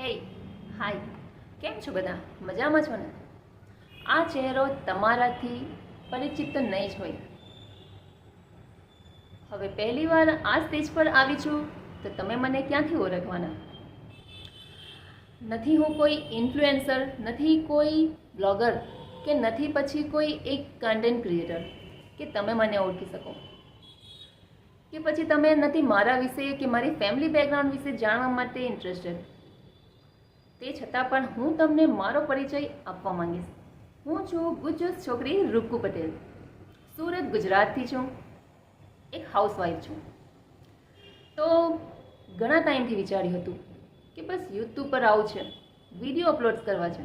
હે હાય કેમ છો બધા? મજામાં છો ને? આ ચહેરો તમારાથી પરિચિત તો નહીં જ હોય. હવે પહેલી વાર આ સ્ટેજ પર આવી છું, તો તમે મને ક્યાંથી ઓળખવાના? નથી હું કોઈ ઇન્ફ્લુએન્સર, નથી કોઈ બ્લોગર કે નથી પછી કોઈ એક કન્ટેન્ટ ક્રિએટર કે તમે મને ઓળખી શકો. કે પછી તમે નથી મારા વિશે કે મારી ફેમિલી બેકગ્રાઉન્ડ વિશે જાણવા માટે ઇન્ટરેસ્ટેડ તે છતાં પણ હું તમને મારો પરિચય આપવા માંગીશ. હું છું ગુજરાત છોકરી રૂકુ પટેલ. સુરત, ગુજરાતથી છું. એક હાઉસવાઈફ છું. તો ઘણા ટાઈમથી વિચાર્યું હતું કે બસ યુટ્યુબ પર આવું છે વીડિયો અપલોડ કરવા છે.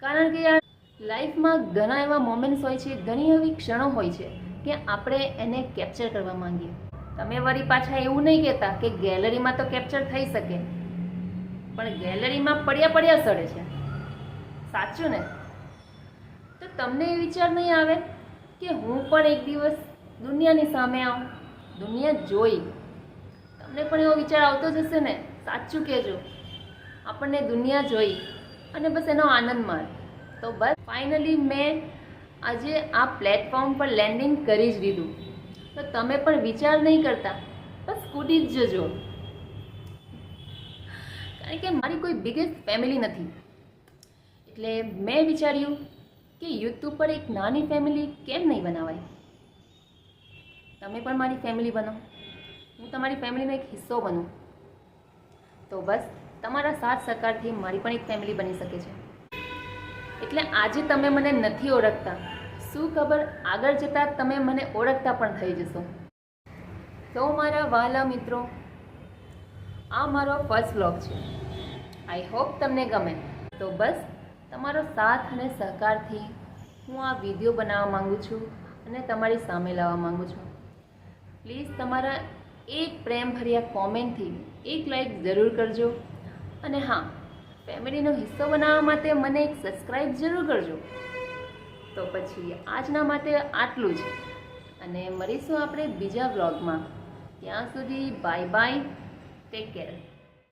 કારણ કે યાર લાઈફમાં ઘણા એવા મોમેન્ટ્સ હોય છે, ઘણી એવી ક્ષણો હોય છે કે આપણે એને કેપ્ચર કરવા માંગીએ. તમે વળી પાછા એવું નહીં કહેતા કે ગેલેરીમાં તો કેપ્ચર થઈ શકે. પણ ગેલેરીમાં પડ્યા પડ્યા સડે છે. સાચું ને? તો તમને એ વિચાર નહીં આવે કે હું પણ એક દિવસ દુનિયાની સામે આવું, દુનિયા જોઈ. તમને પણ એવો વિચાર આવતો જ હશે ને? સાચું કહેજો. આપણને દુનિયા જોઈ અને બસ એનો આનંદ માણ. તો બસ. ફાઇનલી મેં આજે આ પ્લેટફોર્મ પર લેન્ડિંગ કરી જ દીધું. તો તમે પણ વિચાર નહીં કરતા. બસ કૂદી જ જજો. કારણ કે મારી કોઈ બિગેસ્ટ ફેમિલી નથી. એટલે મેં વિચાર્યું કે યુટ્યુબ પર એક નાની ફેમિલી કેમ નહીં બનાવાય? તમે પણ મારી ફેમિલી બનો. હું તમારી ફેમિલીનો એક હિસ્સો બનું. તો બસ, તમારા સાથ સહકારથી મારી પણ એક ફેમિલી બની શકે છે. એટલે આજે તમે મને નથી ઓળખતા. શું ખબર આગળ જતાં તમે મને ઓળખતા પણ થઈ જશો. તો મારા વાલા મિત્રો આ મારો ફર્સ્ટ વ્લોગ છે. આઈ હોપ તમને ગમે. તો બસ, તમારો સાથ અને સહકારથી હું આ વીડિયો બનાવવા માગું છું અને તમારી સામે લાવવા માગું છું. પ્લીઝ તમારા એક પ્રેમભર્યા કોમેન્ટથી એક લાઈક જરૂર કરજો. અને હા, ફેમિલીનો હિસ્સો બનાવવા માટે મને એક સબસ્ક્રાઈબ જરૂર કરજો. તો પછી આજના માટે આટલું જ. અને મળીશું આપણે બીજા વ્લોગમાં ત્યાં સુધી બાય બાય ટેક કેર